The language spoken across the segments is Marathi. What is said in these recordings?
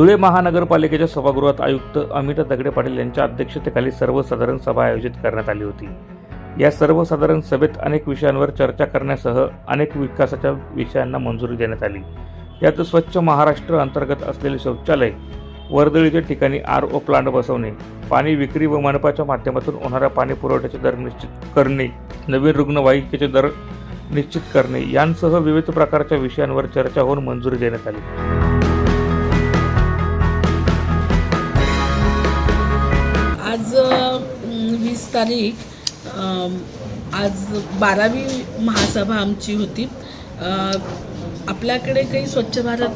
धुळे महानगरपालिकेच्या सभागृहात आयुक्त अमिता दगडे पाटील यांच्या अध्यक्षतेखाली सर्वसाधारण सभा आयोजित करण्यात आली होती. या सर्वसाधारण सभेत अनेक विषयांवर चर्चा करण्यासह अनेक विकासाच्या विषयांना मंजुरी देण्यात आली. यात स्वच्छ महाराष्ट्र अंतर्गत असलेले शौचालय वर्दळीच्या ठिकाणी आर ओ प्लांट बसवणे पाणी विक्री व मनपाच्या माध्यमातून होणाऱ्या पाणी पुरवठ्याचे दर निश्चित करणे नवीन रुग्णवाहिकेचे दर निश्चित करणे यांसह विविध प्रकारच्या विषयांवर चर्चा होऊन मंजुरी देण्यात आली. अं, तारीख आज बारावी महासभा आमची होती. आपल्याकडे काही स्वच्छ भारत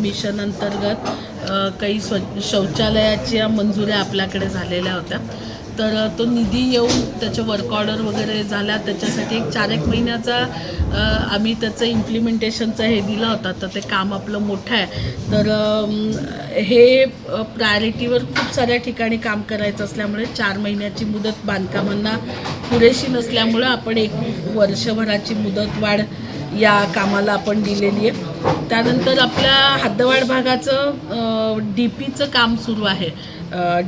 मिशन अंतर्गत काही स्व शौचालयाच्या मंजुऱ्या आपल्याकडे झालेल्या होत्या. तर तो निधी येऊन त्याच्या वर्क ऑर्डर वगैरे झाल्या त्याच्यासाठी एक चार एक महिन्याचा आम्ही त्याचं इम्प्लिमेंटेशनचं हे दिलं होता. तर ते काम आपलं मोठं आहे. तर हे प्रायोरिटीवर खूप साऱ्या ठिकाणी काम करायचं असल्यामुळे चार महिन्याची मुदत बांधकामांना पुरेशी नसल्यामुळं आपण एक वर्षभराची मुदत वाढ या कामाला आपण दिलेली आहे. त्यानंतर आपल्या हद्दवाड भागाचं डी पीचं काम सुरू आहे.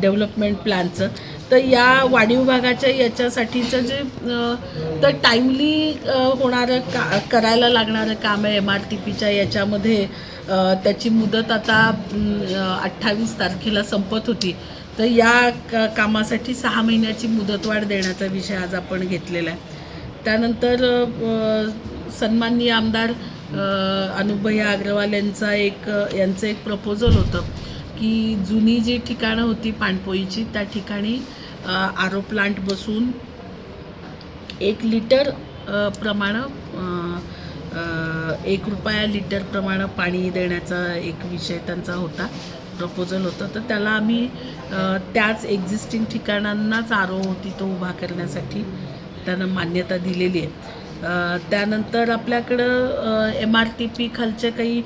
डेव्हलपमेंट प्लॅनचं तर या वाढीव भागाच्या याच्यासाठीचं जे तर टाईमली होणारं का करायला लागणारं काम आहे एम आर टी पीच्या याच्यामध्ये. त्याची मुदत आता अठ्ठावीस तारखेला संपत होती. तर या कामासाठी सहा महिन्याची मुदतवाढ देण्याचा विषय आज आपण घेतलेला आहे. त्यानंतर सन्माननीय आमदार अनुभया अग्रवाल यांचा एक यांचं एक प्रपोजल होतं की जुनी जी ठिकाणं होती पाणपोईची त्या ठिकाणी आरो प्लांट बसून एक लिटर प्रमाणं एक रुपया लिटर प्रमाणं पाणी देण्याचा एक विषय त्यांचा होता प्रपोजल होतं. तर त्याला आम्ही त्याच एक्झिस्टिंग ठिकाणांनाच आरो होती तो उभा करण्यासाठी त्यानं मान्यता दिलेली आहे. त्यानंतर आपल्याकडं एम आर टी पी खालचे काही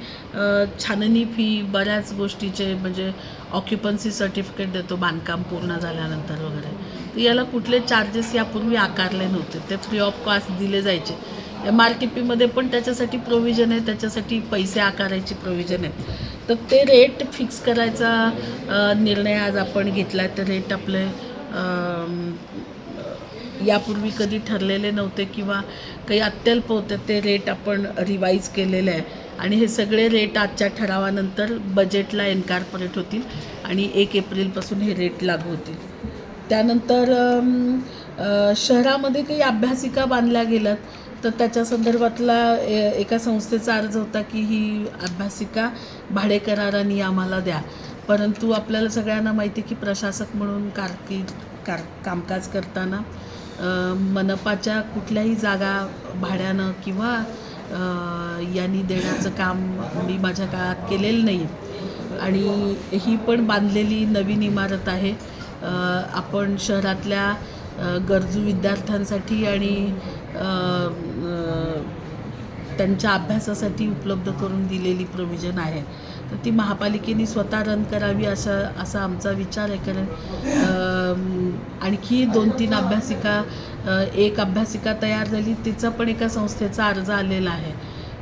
छाननी फी बऱ्याच गोष्टीचे म्हणजे ऑक्युपन्सी सर्टिफिकेट देतो बांधकाम पूर्ण झाल्यानंतर वगैरे. तर याला कुठले चार्जेस यापूर्वी आकारले नव्हते. ते फ्री ऑफ कॉस्ट दिले जायचे. एम आर टी पीमध्ये पण त्याच्यासाठी प्रोव्हिजन आहे त्याच्यासाठी पैसे आकारायची प्रोव्हिजन आहे. तर ते रेट फिक्स करायचा निर्णय आज आपण घेतला आहे रेट आपले यापूर्वी कधी ठरलेले नव्हते किंवा काही अत्यल्प होते ते रेट आपण रिवाईज केलेले आहे. आणि हे सगळे रेट आजच्या ठरावानंतर बजेटला एन्कॉर्पोरेट होतील आणि एक एप्रिलपासून हे रेट लागू होतील. त्यानंतर शहरामध्ये काही अभ्यासिका बांधल्या गेल्यात तर त्याच्या संदर्भातला ए- एका संस्थेचा अर्ज होता की ही अभ्यासिका भाडेकरारांनी आम्हाला द्या. परंतु आपल्याला सगळ्यांना माहिती आहे की प्रशासक म्हणून कारकीर्द कार कामकाज करताना मनपाच्या कुठल्याही जागा भाड्यानं किंवा यांनी देण्याचं काम मी माझ्या काळात केलेलं नाही. आणि ही पण बांधलेली नवीन इमारत आहे. आपण शहरातल्या गरजू विद्यार्थ्यांसाठी आणि त्यांच्या अभ्यासासाठी उपलब्ध करून दिलेली प्रोव्हिजन आहे. तर ती महापालिकेने स्वतः रन करावी असा असा आमचा विचार आहे. कारण आणखी दोन तीन अभ्यासिका एक अभ्यासिका तयार झाली तिचा पण एका संस्थेचा अर्ज आलेला आहे.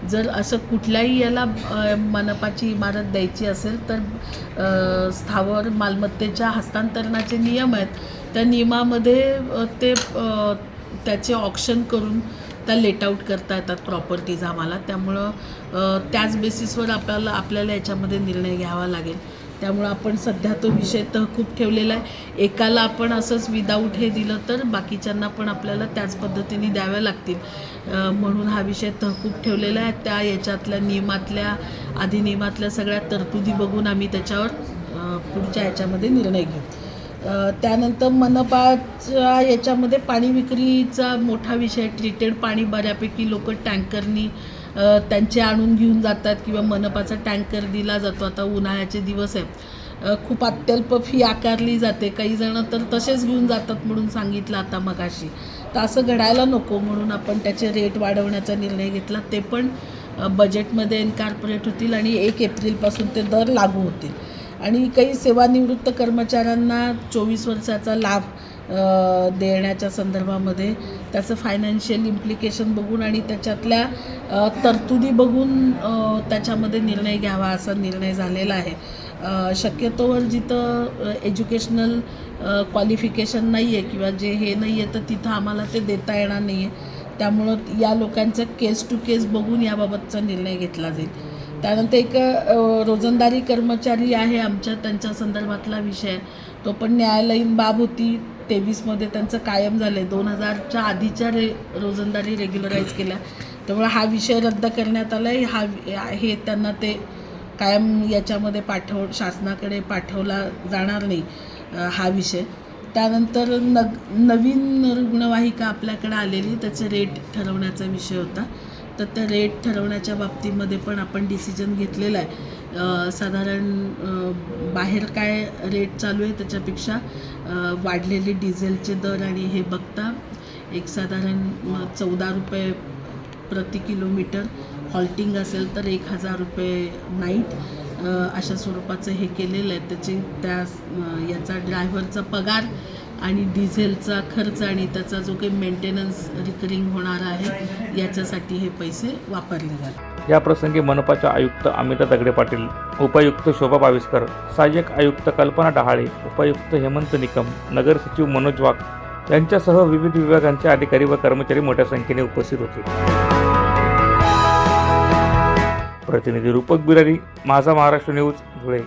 जर असं कुठल्याही याला मनपाची इमारत द्यायची असेल तर स्थावर मालमत्तेच्या हस्तांतरणाचे नियम आहेत. त्या नियमामध्ये ते त्याचे ऑप्शन करून त्या लेट आऊट करता येतात प्रॉपर्टीज आम्हाला. त्यामुळं त्याच बेसिसवर आपल्याला आपल्याला याच्यामध्ये निर्णय घ्यावा लागेल. त्यामुळं आपण सध्या तो विषय तहकूब ठेवलेला आहे. एकाला आपण असंच विदाऊट हे दिलं तर बाकीच्यांना पण आपल्याला त्याच पद्धतीने द्याव्या लागतील. म्हणून हा विषय तहकूब ठेवलेला आहे. त्या याच्यातल्या नियमातल्या अधिनियमातल्या सगळ्या तरतुदी बघून आम्ही त्याच्यावर पुढच्या याच्यामध्ये निर्णय घेऊ. त्यानंतर मनपाच्या याच्यामध्ये पाणी विक्रीचा मोठा विषय ट्रीटेड पाणी बऱ्यापैकी लोक टँकरनी त्यांचे आणून घेऊन जातात किंवा मनपाचा टँकर दिला जातो. आता उन्हाळ्याचे दिवस आहेत. खूप अत्यल्प फी आकारली जाते. काही जण तर तसेच घेऊन जातात म्हणून सांगितलं आता मगाशी. तर असं घडायला नको म्हणून आपण त्याचे रेट वाढवण्याचा निर्णय घेतला. ते पण बजेटमध्ये इन्कॉर्पोरेट होतील आणि एक एप्रिलपासून ते दर लागू होतील. आणि काही सेवानिवृत्त कर्मचाऱ्यांना चोवीस वर्षाचा लाभ देण्याच्या संदर्भामध्ये त्याचं फायनान्शियल इम्प्लिकेशन बघून आणि त्याच्यातल्या तरतुदी बघून त्याच्यामध्ये निर्णय घ्यावा असा निर्णय झालेला आहे. शक्यतोवर जिथं एज्युकेशनल क्वालिफिकेशन नाही आहे किंवा जे हे नाही आहे तर तिथं आम्हाला ते देता येणार नाही आहे त्यामुळं या लोकांचं केस टू केस बघून याबाबतचा निर्णय घेतला जाईल. त्यानंतर एक रोजंदारी कर्मचारी आहे आमच्या त्यांच्या संदर्भातला विषय. तो पण न्यायालयीन बाब होती. तेवीसमध्ये त्यांचं कायम झालं आहे दोन हजारच्या आधीच्या रे रोजंदारी रेग्युलराईज केल्या. त्यामुळे हा विषय रद्द करण्यात आला आहे हा हे त्यांना ते कायम याच्यामध्ये पाठव शासनाकडे पाठवला जाणार नाही हा विषय. त्यानंतर नग नवीन रुग्णवाहिका आपल्याकडे आलेली. त्याचे रेट ठरवण्याचा विषय होता. तर त्या रेट ठरवण्याच्या बाबतीमध्ये पण आपण डिसिजन घेतलेला आहे. साधारण बाहेर काय रेट चालू आहे त्याच्यापेक्षा वाढलेले डिझेलचे दर आणि हे बघता एक साधारण चौदा रुपये प्रति किलोमीटर हॉल्टिंग असेल तर एक हजार रुपये नाईट अशा स्वरूपाचं हे केलेलं आहे. त्याची त्या याचा ड्रायव्हरचा पगार आणि डिझेलचा खर्च आणि त्याचा जो काही मेंटेनन्स रिकरिंग होणार आहे याच्यासाठी हे पैसे वापरले जातात. या प्रसंगी मनपाच्या आयुक्त अमिता दगडे पाटील उपायुक्त शोभा बाविस्कर सहाय्यक आयुक्त कल्पना डहाळे उपायुक्त हेमंत निकम नगर सचिव मनोज वाघ यांच्यासह विविध विभागांचे अधिकारी व कर्मचारी मोठ्या संख्येने उपस्थित होते. प्रतिनिधी रूपक बिरारी माझा महाराष्ट्र न्यूज धुळे.